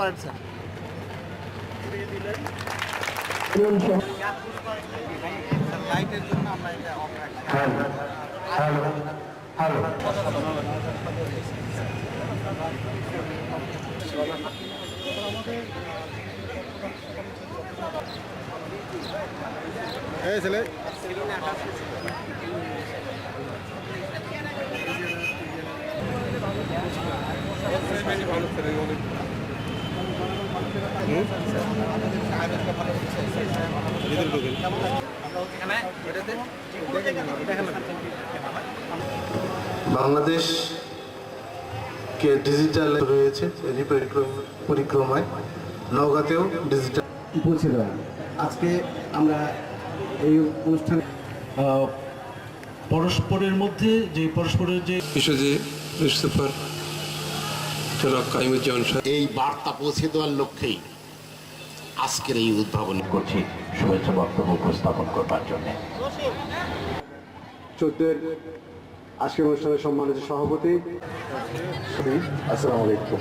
পারছেন লাইটের জন্য আমরা এটা অফ রাখছি এই ছেলে। বাংলাদেশ কে ডিজিটাল রয়েছে এরই পরিক্রম- পরিক্রমায়। নওগাঁতেও ডিজিটাল পৌঁছে দেওয়া আজকে আমরা এই অনুষ্ঠানে পরস্পরের মধ্যে যে পরস্পরের যে কাইমুজ্জামান সাহেব এই বার্তা পৌঁছে দেওয়ার লক্ষ্যেই আজকের এই উদ্ভাবন করছি শুভেচ্ছা বক্তব্য উপস্থাপন করবার জন্য। চোদ্দের আজকের অনুষ্ঠানের সম্মানিত সভাপতি আসসালামু আলাইকুম।